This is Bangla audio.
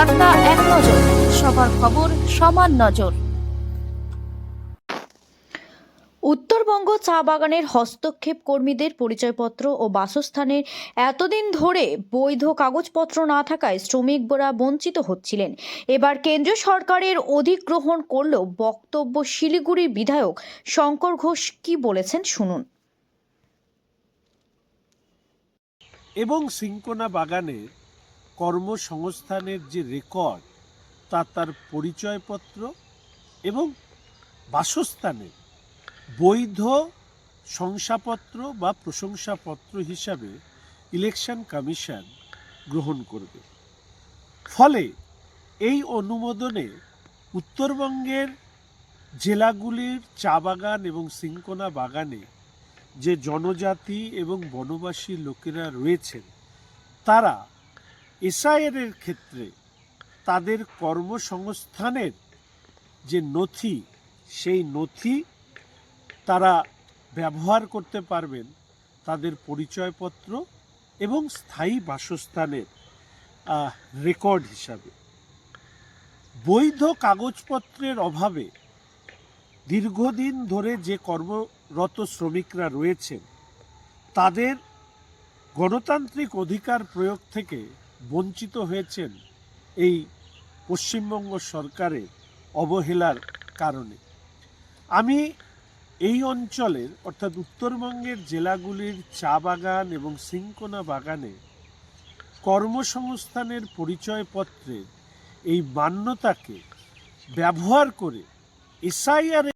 বার্তা এক নজর, সবার খবর সমান নজর। উত্তরবঙ্গ চা বাগানের হস্তক্ষেপ কর্মীদের পরিচয়পত্র ও বাসস্থানের এতদিন ধরে বৈধ কাগজপত্র না থাকায় শ্রমিকরা বঞ্চিত হচ্ছিলেন। এবার কেন্দ্র সরকারের অধিগ্রহণ করলেও বক্তব্য শিলিগুড়ির বিধায়ক শঙ্কর ঘোষ কি বলেছেন শুনুন। এবং সিংকোনা বাগানের কর্মসংস্থানের যে রেকর্ড, তা তার পরিচয়পত্র এবং বাসস্থানের বৈধ শংসাপত্র বা প্রশংসাপত্র হিসাবে ইলেকশন কমিশন গ্রহণ করবে। ফলে এই অনুমোদনে উত্তরবঙ্গের জেলাগুলির চা বাগান এবং সিংকোনা বাগানে যে জনজাতি এবং বনবাসী লোকেরা রয়েছেন, তারা এসআইআর এর ক্ষেত্রে তাদের কর্মসংস্থানের যে নথি, সেই নথি তারা ব্যবহার করতে পারবেন তাদের পরিচয়পত্র এবং স্থায়ী বাসস্থানের রেকর্ড হিসাবে। বৈধ কাগজপত্রের অভাবে দীর্ঘদিন ধরে যে কর্মরত শ্রমিকরা রয়েছেন, তাদের গণতান্ত্রিক অধিকার প্রয়োগ থেকে বঞ্চিত হয়েছেন এই পশ্চিমবঙ্গ সরকারের অবহেলার কারণে। আমি এই অঞ্চলের, অর্থাৎ উত্তরবঙ্গের জেলাগুলির চা বাগান এবং সিংকোনা বাগানে কর্মসংস্থানের পরিচয়পত্রের এই মান্যতাকে ব্যবহার করে এসআইআর